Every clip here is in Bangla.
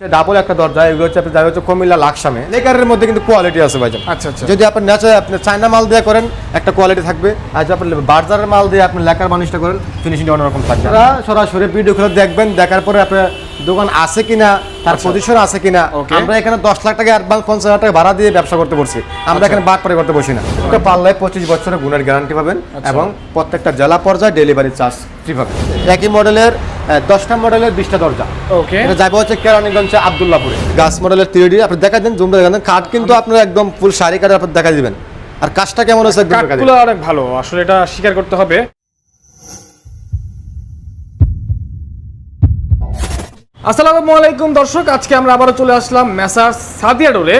ডাবল একটা দরজা এগুলো হচ্ছে আপনি যাবে হচ্ছে কুমিল্লা লাকসামে। লেকারের মধ্যে কিন্তু কোয়ালিটি আছে ভাইজান। আচ্ছা আচ্ছা। যদি আপনি নেচার আপনি চায়না মাল দিয়ে করেন একটা কোয়ালিটি থাকবে। আর যদি আপনি বার্জারের মাল দিয়ে আপনি লেকার মানুষটা করেন ফিনিশিংটা অন্যরকম থাকবে। সরাসরি ভিডিও খুলে দেখবেন দেখার পরে আপনার দোকান আছে কিনা তার পজিশন আছে কিনা. আমরা এখানে দশ লাখ টাকা অ্যাডভান্স পঞ্চাশ হাজার টাকা ভাড়া দিয়ে ব্যবসা করতে বলছি আমরা এখানে বাদ পরে করতে বসি না। একটা পাল্লায় পঁচিশ বছরের গুণের গ্যারান্টি পাবেন এবং প্রত্যেকটা জেলা পর্যায়ে ডেলিভারি চার্জ ফ্রি পাবেন। একই মডেলের দশটা মডেলের বিশটা দরজা। ওকে এটা যাবে হচ্ছে কেরানীগঞ্জ আব্দুল্লাপুরে গাছ মডেলের থ্রি ডি আপনি দেখা দেন জুম দেখান। কাঠ কিন্তু আপনার একদম ফুল শাড়ি কাঠে আপনি দেখা দিবেন। আর কাজটা কেমন হচ্ছে কাঠগুলো অনেক ভালো। আসলে এটা স্বীকার করতে হবে। আসসালামু আলাইকুম দর্শক, আজকে আমরা আবারও চলে আসলাম মেসার সাদিয়া ডোরে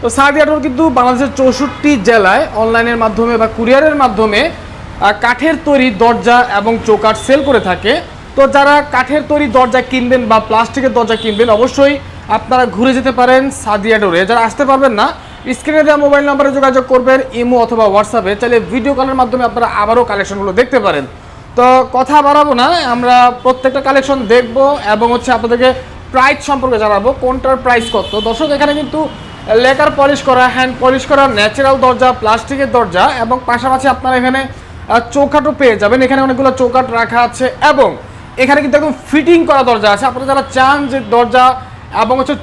তো সাদিয়া ডোর কিন্তু বাংলাদেশের চৌষট্টি জেলায় অনলাইনের মাধ্যমে বা কুরিয়ারের মাধ্যমে কাঠের তৈরি দরজা এবং চৌকাঠ সেল করে থাকে। তো যারা কাঠের তৈরি দরজা কিনবেন বা প্লাস্টিকের দরজা কিনবেন, অবশ্যই আপনারা ঘুরে যেতে পারেন সাদিয়া ডোরে যারা আসতে পারবেন না, স্ক্রিনে দেওয়া মোবাইল নাম্বারে যোগাযোগ করবেন, ইমো অথবা হোয়াটসঅ্যাপে। চাইলে ভিডিও কলের মাধ্যমে আপনারা আবারও কালেকশনগুলো দেখতে পারেন। তো কথা বাড়াবো না আমরা প্রত্যেকটা কালেকশন দেখব এবং হচ্ছে আপনাদেরকে প্রাইস সম্পর্কে জানাব কোনটার প্রাইস কত। দর্শক এখানে কিন্তু লেকার পলিশ করা হ্যান্ড পলিশ করা ন্যাচারাল দরজা প্লাস্টিকের দরজা এবং পাশাপাশি আপনারা এখানে চৌকাটও পেয়ে যাবেন। এখানে অনেকগুলো চৌকাঠ রাখা আছে এবং এখানে কিন্তু একদম ফিটিং করা দরজা আছে। আপনারা যারা চান যে দরজা এবং হচ্ছে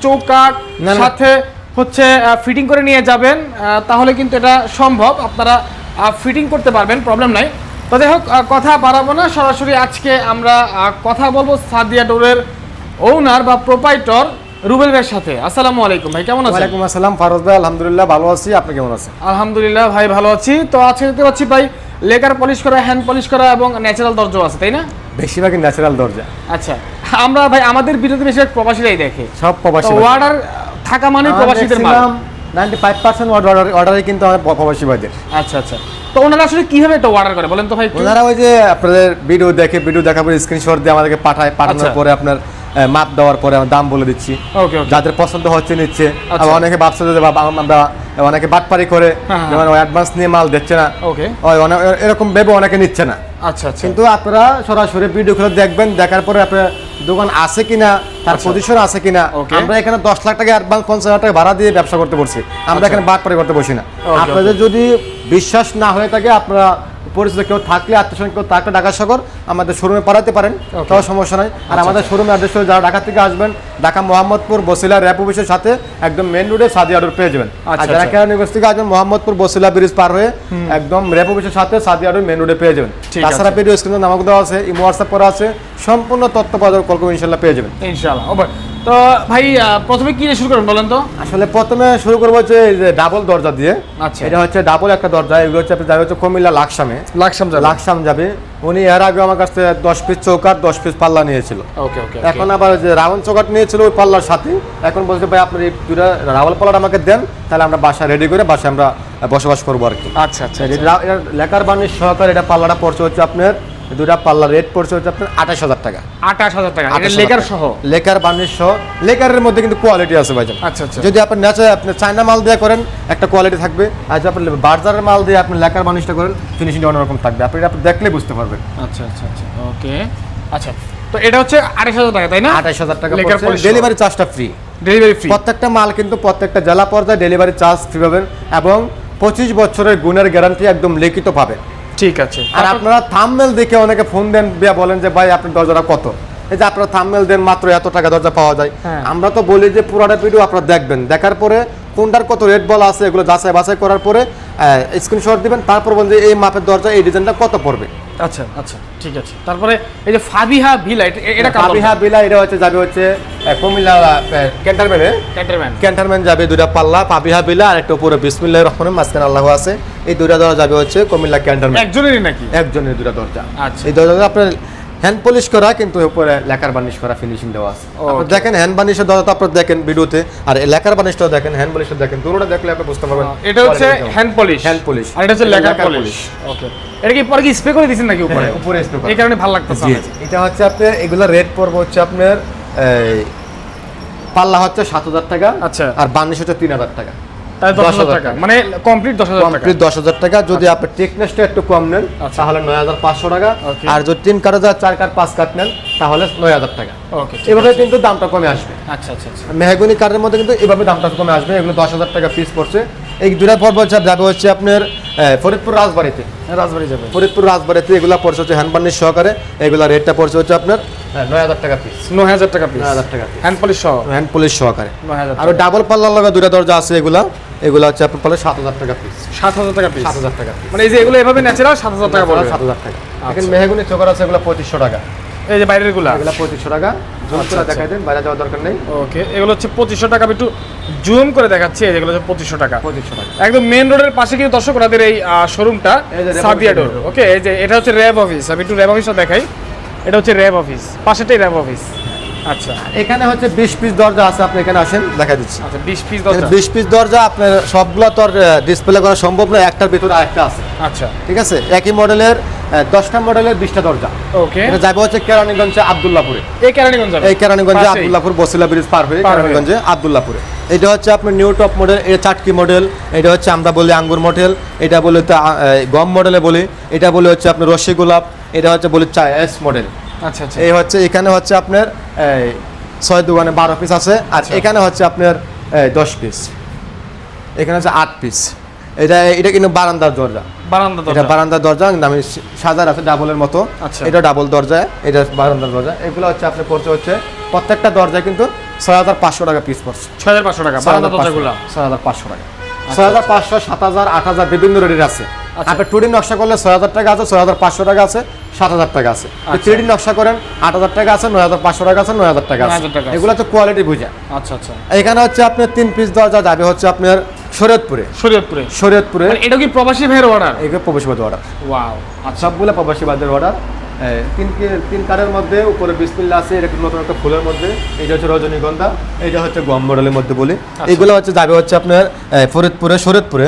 না। সাথে হচ্ছে ফিটিং করে নিয়ে যাবেন তাহলে কিন্তু এটা সম্ভব। আপনারা ফিটিং করতে পারবেন প্রবলেম নাই। তো যাই হোক কথা বাড়াবো না। সরাসরি আজকে আমরা কথা বলব সাদিয়া ডোরের ওনার বা প্রোপাইটর রুবেল ভাইয়ের সাথে। আসসালামু আলাইকুম ভাই কেমন আছেন? ওয়ালাইকুম আসসালাম ফারুজ ভাই আলহামদুলিল্লাহ ভালো আছি। আপনি কেমন আছেন? আলহামদুলিল্লাহ ভাই ভালো আছি। তো আজকে দেখতে পাচ্ছি ভাই লেকার পলিশ করা হ্যান্ড পলিশ করা এবং ন্যাচারাল দরজাও আছে তাই না? বেশিরভাগই ন্যাচারাল দরজা। আচ্ছা আমরা ভাই আমাদের ভিডিওতে বেশিরভাগ প্রবাসীরাই দেখে। সব প্রবাসী তো অর্ডার থাকা মানে প্রবাসীদের মাল। নাইনটি ফাইভ পার্সেন্ট অর্ডার অর্ডারে কিন্তু আমাদের প্রবাসী ভাইদের আচ্ছা আচ্ছা। তো ওনারা আসলে কীভাবে এটা অর্ডার করে বলেন তো ভাই ওনারা ওই যে আপনাদের ভিডিও দেখে ভিডিও দেখার পরে স্ক্রিনশট দিয়ে আমাদেরকে পাঠায় পাঠানোর আচ্ছা। পরে আপনার মাপ দেওয়ার পরে আমরা দাম বলে দিচ্ছি। যাদের পছন্দ হচ্ছে নিচ্ছে। আবার অনেকে ভাবছে যে বাবা, আমরা অনেকে বাটপারি করে হ্যাঁ, হ্যাঁ। যেমন অ্যাডভান্স নিয়ে মাল দিচ্ছে না। ওকে এরকম ভেবে অনেকে নিচ্ছে না। আচ্ছা আচ্ছা। কিন্তু আপনারা সরাসরি ভিডিও খুলে দেখবেন দেখার পরে আপনার দোকান আছে কিনা তার আচ্ছা। পজিশন আছে কিনা আমরা এখানে দশ লাখ টাকা অ্যাডভান্স পঞ্চাশ হাজার টাকা ভাড়া দিয়ে ব্যবসা করতে বলছি আমরা আচ্ছা। এখানে বাদ পরে করতে বসি না আপনাদের যদি বিশ্বাস না হয়ে থাকে আপনারা পরিচিত কেউ থাকলে আত্মীয় কেউ থাকলে ঢাকা শহর আমাদের শোরুমে পাঠাতে পারেন. তাও সমস্যা নাই। আর আমাদের শোরুমে অ্যাড্রেস হলে যারা ঢাকা থেকে আসবেন ঢাকা মোহাম্মদপুর বসিলা র্যাপ অফিসের সাথে একদম মেন রোডে সাদিয়া রোড পেয়ে যাবেন। আর আচ্ছা, যারা আচ্ছা। কেরানীগঞ্জ থেকে আসবেন মোহাম্মদপুর বসিলা ব্রিজ পার হয়ে একদম র্যাপ অফিসের সাথে সাদিয়া রোড মেন রোডে পেয়ে যাবেন। তাছাড়া। ভিডিও স্ক্রিনে নামক দেওয়া আছে ইমো হোয়াটসঅ্যাপ করা আছে সম্পূর্ণ তথ্য পাওয়া যাবে কল করে ইনশাল্লাহ পেয়ে যাবেন। ইনশাআল্লাহ। ওকে। তো ভাই প্রথমে কি শুরু করবেন বলেন তো? আসলে প্রথমে শুরু করব হচ্ছে এই যে ডাবল দরজা দিয়ে। আচ্ছা। এটা হচ্ছে ডাবল একটা দরজা এগুলো হচ্ছে আপনি যাবে হচ্ছে কুমিল্লা লাকসামে। লাকসাম যাবে। লাকসাম যাবে। উনি এর আগে আমার কাছ থেকে দশ পিস চৌকাট দশ পিস পাল্লা নিয়েছিল। ওকে ওকে এখন আবার যে রাউন্ড চৌকাট নিয়েছিল ওই পাল্লার সাথে। এখন বলছে ভাই আপনার এই দুটা রাওয়াল পাল্লাটা আমাকে দেন তাহলে আমরা বাসা রেডি করে বাসায় আমরা বসবাস করব আর কি আচ্ছা আচ্ছা এটা রা- এটা বানির সহকারে এটা পাল্লাটা পড়ছে হচ্ছে আপনার দুটা পাল্লা রেট পড়ছে হচ্ছে আপনার আঠাশ হাজার টাকা। আঠাশ হাজার টাকা। লেকার সহ? লেকার বানির সহ। লেকারের মধ্যে কিন্তু কোয়ালিটি আছে ভাইজান। আচ্ছা আচ্ছা। যদি আপনি নেচার আপনি চায়না মাল দিয়ে করেন একটা কোয়ালিটি থাকবে। আর যদি আপনি বার্জারের মাল দিয়ে আপনি লেকার বানিশটা করেন ফিনিশিংটা অন্যরকম থাকবে। আপনি এটা আপনি দেখলে বুঝতে পারবেন। আচ্ছা আচ্ছা আচ্ছা। ওকে। আচ্ছা তো এটা হচ্ছে আঠাশ হাজার টাকা তাই না? আঠাশ হাজার টাকা। ডেলিভারি চার্জটা ফ্রি ডেলিভারি ফ্রি প্রত্যেকটা মাল কিন্তু প্রত্যেকটা জেলা পর্যায়ে ডেলিভারি চার্জ ফ্রি পাবেন এবং পঁচিশ বছরের গুণের গ্যারান্টি একদম লিখিত পাবেন ঠিক আছে। আর আপনারা থামমেল দেখে অনেকে ফোন দেন বিয়া বলেন যে ভাই আপনার দরজাটা কত? এই যে আপনারা থামমেল দেন মাত্র এত টাকা দরজা পাওয়া যায়। হ্যাঁ। আমরা তো বলি যে পুরোটা ভিডিও আপনারা দেখবেন। দেখার পরে কোনটার কত রেট বলা আছে এগুলো যাচাই বাছাই করার পরে স্ক্রিনশট দিবেন তারপর বলেন যে এই মাপের দরজা এই ডিজাইনটা কত পড়বে? আচ্ছা আচ্ছা ঠিক আছে। তারপরে এই যে ফাবিহা ভিলা এটা- ফাবিহা ভিলা এটা হচ্ছে যাবে হচ্ছে কুমিল্লা ক্যান্টারম্যানে ক্যান্টারম্যান। ক্যান্টারম্যান যাবে দুইটা পাল্লা পাবিহা ভিলা আর একটা উপরে বিসমিল্লাহ রহমান মাঝখানে আল্লাহ আছে। এই দুটা দরজা যাবে হচ্ছে কুমিল্লা ক্যান্টারম্যান। একজনেরই নাকি? একজনের দুটা দরজা। আচ্ছা। এই দরজা আপনার হ্যান্ড পলিশ করা কিন্তু উপরে লেকার বার্নিশ করা ফিনিশিং দেওয়া আছে। আপনি দেখেন হ্যান্ড বার্নিশের দরজা তো আপনার দেখেন ভিডিওতে আর লেকার বার্নিশটাও দেখেন হ্যান্ড পলিশটা দেখেন দুটোটা দেখলে আপনি বুঝতে পারবেন এটা হচ্ছে হ্যান্ড পলিশ হ্যান্ড পলিশ আর এটা হচ্ছে লেকার পলিশ ওকে এটা কি পরে কি স্প্রে করে দিয়েছেন নাকি উপরে? হ্যাঁ, উপরে spray করা। এই কারণে ভালো লাগতেছে এটা হচ্ছে আপনার এগুলা রেট পড়বে হচ্ছে আপনার এই, পাল্লা হচ্ছে সাত হাজার টাকা আচ্ছা। আর বার্নিশ হচ্ছে তিন হাজার টাকা। দশ হাজার টাকা। মানে কমপ্লিট দশ হাজার কমপ্লিট দশ হাজার টাকা। যদি আপনি টেকনেসটা একটু কম নেন আচ্ছা। তাহলে নয় হাজার পাঁচশো টাকা। আর যদি তিন কাঠ হাজার চার কাঠ পাঁচ কাঠ নেন তাহলে নয় হাজার টাকা। ওকে এভাবে কিন্তু দামটা কমে আসবে। আচ্ছা আচ্ছা আচ্ছা। মেহগুনি কাঠের মধ্যে কিন্তু এভাবে দামটা কমে আসবে। এগুলো দশ হাজার টাকা পিস পড়ছে। এই দুটা পর্ব যাবে হচ্ছে আপনার ফরিদপুর রাজবাড়িতে। রাজবাড়ি যাবে। ফরিদপুর রাজবাড়িতে এগুলা পড়ছে হচ্ছে হ্যান্ড সহকারে। এগুলা রেটটা পড়ছে হচ্ছে আপনার নয় হাজার টাকা পিস নয় হাজার টাকা পিস নয় হাজার টাকা হ্যান্ড পলিশ সহ। হ্যান্ড পুলিশ সহকারে। নয় হাজার আর ডাবল পাল্লার লগা দুটা দরজা আছে এগুলা। এগুলা হচ্ছে আপনার পড়ে সাত হাজার টাকা পিস সাত হাজার টাকা পিস সাত হাজার টাকা পিস মানে এই যে এগুলো এভাবে ন্যাচারাল সাত হাজার টাকা পড়বে? সাত হাজার টাকা। এখানে মেহগুনি চোকার আছে এগুলো পঁচিশশো টাকা। এই যে বাইরেরগুলা? এগুলো পঁচিশশো টাকা। জুম আচ্ছা, করে আচ্ছা। দেখাই দেন বাইরে যাওয়ার দরকার নেই। ওকে এগুলো হচ্ছে পঁচিশশো টাকা একটু জুম করে দেখাচ্ছি এই যেগুলো হচ্ছে পঁচিশশো টাকা। পঁচিশশো টাকা। একদম মেন রোডের পাশে কিন্তু দর্শক ওনাদের এই শোরুমটা সাদিয়া ডোর ওকে এই যে এটা হচ্ছে র্যাব অফিস আমি একটু র্যাব অফিসটা দেখাই। এটা হচ্ছে র্যাব অফিস পাশেটাই র্যাব অফিস আচ্ছা। এখানে হচ্ছে বিশ পিস দরজা আছে আপনি এখানে আসেন দেখা দিচ্ছি। আচ্ছা বিশ পিস দরজা। বিশ পিস দরজা আপনার সবগুলো তো ডিসপ্লে করা সম্ভব নয় একটার ভিতরে আরেকটা আছে। আচ্ছা। ঠিক আছে? একই মডেলের দশটা মডেলের বিশটা দরজা। ওকে এটা যাবে হচ্ছে কেরানীগঞ্জে আবদুল্লাপুরে। এই কেরানীগঞ্জ এই কেরানীগঞ্জে। আবদুল্লাপুর বসিলা ব্রিজ পার হয়ে কেরানীগঞ্জে আবদুল্লাপুরে। এটা হচ্ছে আপনার নিউ টপ মডেল এটা চাটকি মডেল এটা হচ্ছে আমরা বলি আঙ্গুর মডেল এটা বলে গম মডেলে বলি এটা বলে হচ্ছে আপনার রসি গোলাপ এটা হচ্ছে বলি চা এস মডেল আচ্ছা আচ্ছা। এই হচ্ছে এখানে হচ্ছে আপনার ছয় দোকানে বারো পিস আছে আর আচ্ছা। এখানে হচ্ছে আপনার দশ পিস এখানে হচ্ছে আট পিস এটা এটা কিন্তু বারান্দার দরজা। বারান্দা এটা বারান্দার দরজা আমি সাজার আছে ডাবলের মতো। আচ্ছা। এটা ডাবল দরজা এটা বারান্দার দরজা। এগুলো হচ্ছে আপনি পড়ছে হচ্ছে প্রত্যেকটা দরজায় কিন্তু ছয় হাজার পাঁচশো টাকা পিস পড়ছে। ছয় হাজার পাঁচশো টাকা বারান্দা দরজাগুলো। ছয় হাজার পাঁচশো টাকা। ছয় হাজার পাঁচশো সাত হাজার আট হাজার বিভিন্ন রেটের আছে। আচ্ছা। টুডি নকশা করলে ছয় হাজার টাকা আছে ছয় হাজার পাঁচশো টাকা আছে সাত হাজার টাকা আছে। আচ্ছা। নকশা করেন আট হাজার টাকা আছে নয় হাজার পাঁচশো টাকা আছে নয় হাজার টাকা আছে। 9,000 টাকা এগুলো তো কোয়ালিটি বুঝে। আচ্ছা আচ্ছা। এখানে হচ্ছে আপনার তিন পিস দরজা যাবে হচ্ছে আপনার শরীয়তপুরে। শরীয়তপুরে। শরীয়তপুরে। মানে এটা কি প্রবাসী ভাইয়ের অর্ডার এগুলো প্রবেশবাদ অর্ডার ওয়াও সবগুলো প্রবাসীবাদের অর্ডার তিন তিন কারের মধ্যে উপরে বিসমিল্লা আছে এটা নতুন একটা ফুলের মধ্যে। এটা হচ্ছে রজনীগন্ধা এটা হচ্ছে গম মডেলের মধ্যে বলি। এগুলো হচ্ছে যাবে হচ্ছে আপনার ফরিদপুরে শরীয়তপুরে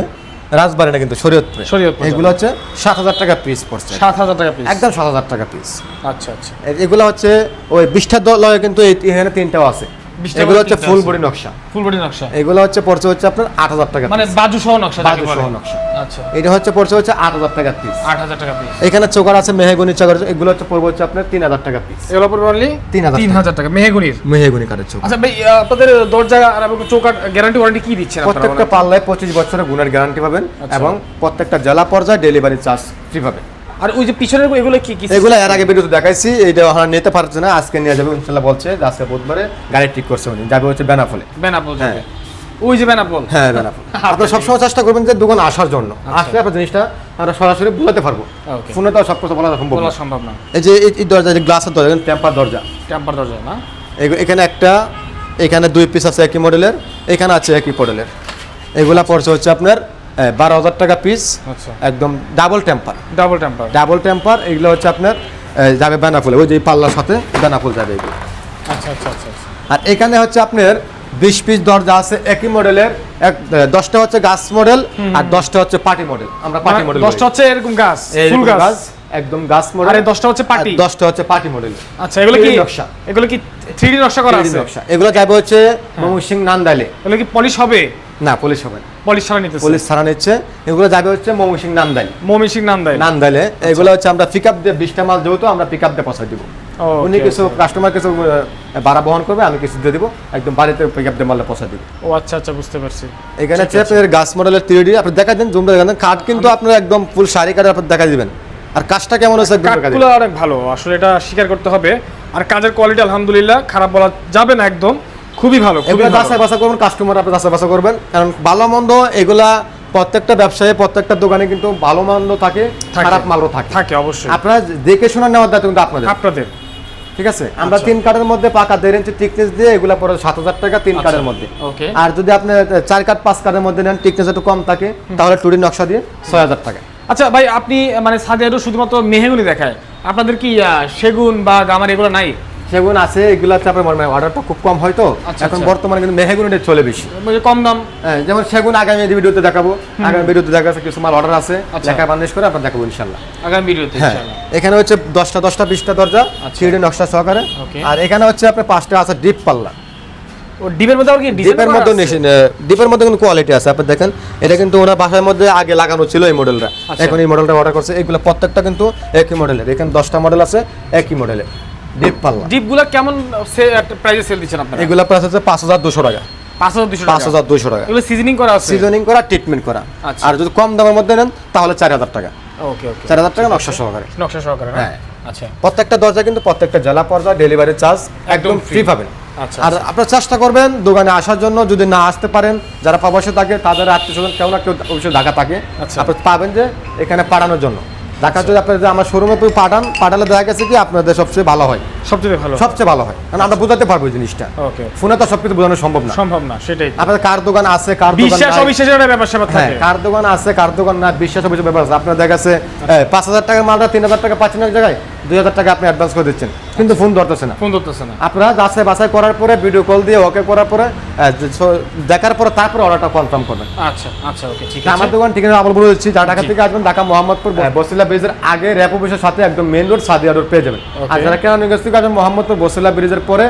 রাজবাড়ি না কিন্তু শরীয়তপুরে। শরীয়তপুর এগুলো হচ্ছে সাত হাজার টাকা পিস পড়ছে। সাত হাজার টাকা পিস একদম সাত হাজার টাকা পিস আচ্ছা আচ্ছা। এগুলো হচ্ছে ওই বিষ্ঠা দলয় কিন্তু এখানে তিনটাও আছে। 20টা এগুলো হচ্ছে ফুল। বডি নকশা। ফুল বডি নকশা। এগুলো হচ্ছে পড়ছে হচ্ছে আপনার আট হাজার টাকা মানে বাজু সহ নকশা বাজু সহ নকশা। আচ্ছা। এটা হচ্ছে পড়ছে হচ্ছে আট হাজার টাকা পিস আট হাজার টাকা পিস এখানে চোকার আছে মেহেগুনি চোকার এগুলো হচ্ছে পড়বে হচ্ছে আপনার তিন হাজার টাকা পিস এগুলো পড়বে অনলি 3,000 তিন হাজার টাকা মেহেগুনির। মেহেগুনি কাঠের চোখ আচ্ছা ভাই আপনাদের দরজা আর চৌকাট গ্যারান্টি ওয়ারেন্টি কি দিচ্ছেন আপনারা প্রত্যেকটা পাল্লায় পঁচিশ বছরের গুণের গ্যারান্টি পাবেন আচ্ছা। এবং প্রত্যেকটা জেলা পর্যায়ে ডেলিভারি চার্জ ফ্রি পাবেন। আর ওই যে পিছনের এগুলো কি কি? এগুলো এর আগে ভিডিওতে দেখাইছি এইটা ওখানে নিতে পারছে না আজকে নিয়ে যাবে ইনশাল্লাহ বলছে আজকে বুধবারে গাড়ি ঠিক করছে উনি যাবে হচ্ছে বেনাফলে বেনাপোল হ্যাঁ। ওই যে বেনাপোল। হ্যাঁ বেনাফল আপনারা সবসময় চেষ্টা করবেন যে দোকান আসার জন্য। আসলে আপনার জিনিসটা আমরা সরাসরি বুঝাতে পারব। ফোনে তো সব কথা বলা সম্ভব বলা সম্ভব না। এই যে এই- দরজা যে গ্লাসের দরজা টেম্পার দরজা। টেম্পার দরজা না? এখানে একটা এখানে দুই পিস আছে একই মডেলের এখানে আছে একই মডেলের এগুলা পড়ছে হচ্ছে আপনার বারো হাজার টাকা পিস আচ্ছা। একদম double temper double temper double temper এগুলো হচ্ছে আপনার যাবে বেনাফুলে ওই যে পাল্লার সাথে বেনাফুল যাবে এগুলো। আচ্ছা আচ্ছা আচ্ছা আচ্ছা। আর এখানে হচ্ছে আপনার বিশ পিস দরজা আছে একই মডেলের এক দশটা হচ্ছে গাছ মডেল আর দশটা হচ্ছে পার্টি মডেল আমরা পার্টি মডেল দশটা হচ্ছে এরকম গাছ ফুল গাছ। একদম গাছ মডেল আর দশটা হচ্ছে পার্টি দশটা হচ্ছে পার্টি মডেল আচ্ছা এগুলো কি 3D নকশা। এগুলো কি থ্রি নকশা করা আছে? নকশা। এগুলো যাবে হচ্ছে ময়মনসিং নান্দাইলে এগুলো কি পলিশ হবে? না পুলিশ হবে না। পলিশ ছাড়া নিতেছে। পুলিশ ছাড়া নিচ্ছে। এগুলো যাবে হচ্ছে ময়মনসিং নান্দাইল। মমি সিং নাম দেয় নান্দাইলে এগুলো হচ্ছে আমরা পিক আপ দিয়ে বিশটা মাল যেহেতু আমরা পিক আপ দিয়ে পৌঁছাই দিব। উনি কিছু কাস্টমার কিছু ভাড়া বহন করবে আমি কিছু দিয়ে দিব। একদম বাড়িতে পিক আপ দিয়ে মালটা পৌঁছাই দিব। ও আচ্ছা আচ্ছা বুঝতে পারছি। এখানে হচ্ছে গাছ মডেলের থ্রি আপনি দেখা দেন জুমটা দেখা দেন কাঠ কিন্তু আপনার একদম ফুল শাড়ি কাঠে আপনি দেখা দিবেন। আর কাজটা কেমন একদম কাঠগুলো অনেক ভালো আসলে এটা স্বীকার করতে হবে। আর কাজের কোয়ালিটি আলহামদুলিল্লাহ খারাপ বলা যাবে না একদম। খুবই ভালো এগুলো। যাচাই বাছা করবেন কাস্টমার আপনি যাচাই বাছা করবেন। কারণ ভালো মন্দ এগুলা প্রত্যেকটা ব্যবসায়ী প্রত্যেকটা দোকানে কিন্তু ভালো মন্দ থাকে। খারাপ মালও থাকে। থাকে অবশ্যই। আপনারা দেখে শোনা নেওয়ার দায়িত্ব কিন্তু আপনাদের। আপনাদের। ঠিক আছে? আমরা আচ্ছা। তিন কার্ডের মধ্যে পাকা দেড় ইঞ্চি টিকনেস দিয়ে এগুলা পরে সাত হাজার টাকা তিন আচ্ছা। কার্ডের মধ্যে। আর যদি আপনি চার কার্ড পাঁচ কার্ডের মধ্যে নেন টিকনেস একটু কম থাকে তাহলে টুরি নকশা দিয়ে ছয় হাজার টাকা। আচ্ছা ভাই আপনি মানে সাদিয়ারও শুধুমাত্র মেহেগুনি দেখায়। আপনাদের কি সেগুন বা গামার এগুলো নাই? সেগুন আছে এগুলো হচ্ছে আপনার মানে অর্ডারটা খুব কম হয় তো। আচ্ছা, এখন আচ্ছা। বর্তমানে কিন্তু মেহেগুনিটা চলে বেশি। কম দাম। হ্যাঁ, যেমন সেগুন আগামী ভিডিওতে দেখাবো। আগামী ভিডিওতে দেখা যাচ্ছে কিছু মাল অর্ডার আছে। আচ্ছা। লেখা বান্দিশ করে আপনার দেখাবো ইনশাল্লাহ আগামী ভিডিওতে হ্যাঁ ইনশাআল্লাহ। এখানে হচ্ছে দশটা দশটা বিশটা দরজা আচ্ছা। নকশা সহকারে। আর এখানে হচ্ছে আপনার পাঁচটা আছে ডিপ পাল্লা। ও ডিপের মধ্যে কি ডিপের মধ্যে ডিপের মধ্যে কিন্তু কোয়ালিটি আছে। আপনি দেখেন এটা কিন্তু ওনার বাসার মধ্যে আগে লাগানো ছিল এই মডেলটা। এখন এই মডেলটা অর্ডার করছে। এগুলো প্রত্যেকটা কিন্তু একই মডেলের এখানে দশটা মডেল আছে একই মডেলের ডিপ পাল্লা। ডিপগুলো কেমন প্রাইসে সেল দিচ্ছেন আপনারা? এগুলো প্রাইস হচ্ছে পাঁচ হাজার দুশো টাকা। পাঁচ হাজার দুশো টাকা। এগুলো সিজনিং করা সিজনিং করা ট্রিটমেন্ট করা। আচ্ছা। আর যদি কম দামের মধ্যে নেন তাহলে চার হাজার টাকা। ওকে ওকে চার হাজার টাকা নকশা সহকারে। নকশা সহকারে হ্যাঁ। আচ্ছা। প্রত্যেকটা দরজা কিন্তু প্রত্যেকটা জেলা পর্যায়ে ডেলিভারি চার্জ একদম ফ্রি পাবেন আচ্ছা, আর আপনারা চেষ্টা করবেন দোকানে আসার জন্য যদি না আসতে পারেন যারা প্রবাসে থাকে তাদের আত্মীয় স্বজন কেউ না কেউ অবশ্যই ঢাকা থাকে। আপনি পাবেন যে এখানে পাঠানোর জন্য। ঢাকা যদি আপনার যদি আমার শোরুমে পাঠান পাঠালে দেখা গেছে কি আপনাদের সবচেয়ে ভালো হয়। সবচেয়ে ভালো। সবচেয়ে ভালো হয়। কারণ আমরা বোঝাতে পারব জিনিসটা। ওকে। ফোনে তো সব কিছু বোঝানো সম্ভব না। সম্ভব না সেটাই আপনাদের কার দোকান আছে কার দোকান বিশ্বাস অবিশ্বাসের একটা ব্যাপার স্যাপার হ্যাঁ থাকে। কার দোকান আছে কার দোকান না বিশ্বাস অবিশ্বাসের ব্যাপার আছে। আপনার দেখা গেছে পাঁচ হাজার টাকার মালটা তিন হাজার টাকা পাচ্ছেন এক জায়গায়? দুই হাজার টাকা আপনি অ্যাডভান্স করে দিচ্ছেন। কিন্তু ফোন ধরতেছে না। ফোন ধরতেছে না। আপনারা যাচাই বাছাই করার পরে ভিডিও কল দিয়ে ওকে করার পরে যে দেখার পরে তারপরে অর্ডারটা কনফার্ম করবেন। আচ্ছা আচ্ছা ওকে ঠিক আছে। আমার দোকান ঠিকানা আবার বলে দিচ্ছি। যারা ঢাকা থেকে আসবেন ঢাকা মোহাম্মদপুর হ্যাঁ, বসিলা ব্রিজের আগে র্যাপ অফিসের সাথে একদম মেন রোড সাদিয়া রোড পেয়ে যাবেন। আর. যারা থেকে আসবেন মোহাম্মদপুর বসিলা ব্রিজের পরে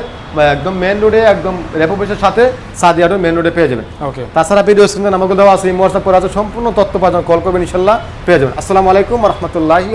একদম মেন রোডে একদম র্যাপ অফিসের সাথে সাদিয়া রোড মেন রোডে পেয়ে যাবেন। ওকে তাছাড়া ভিডিও স্ক্রিনে আমাকে দেওয়া আছে এই করে আছে সম্পূর্ণ তথ্য পাওয়া কল করবেন ইনশাল্লাহ পেয়ে যাবেন। আসসালামু আলাইকুম রহমতুল্লাহি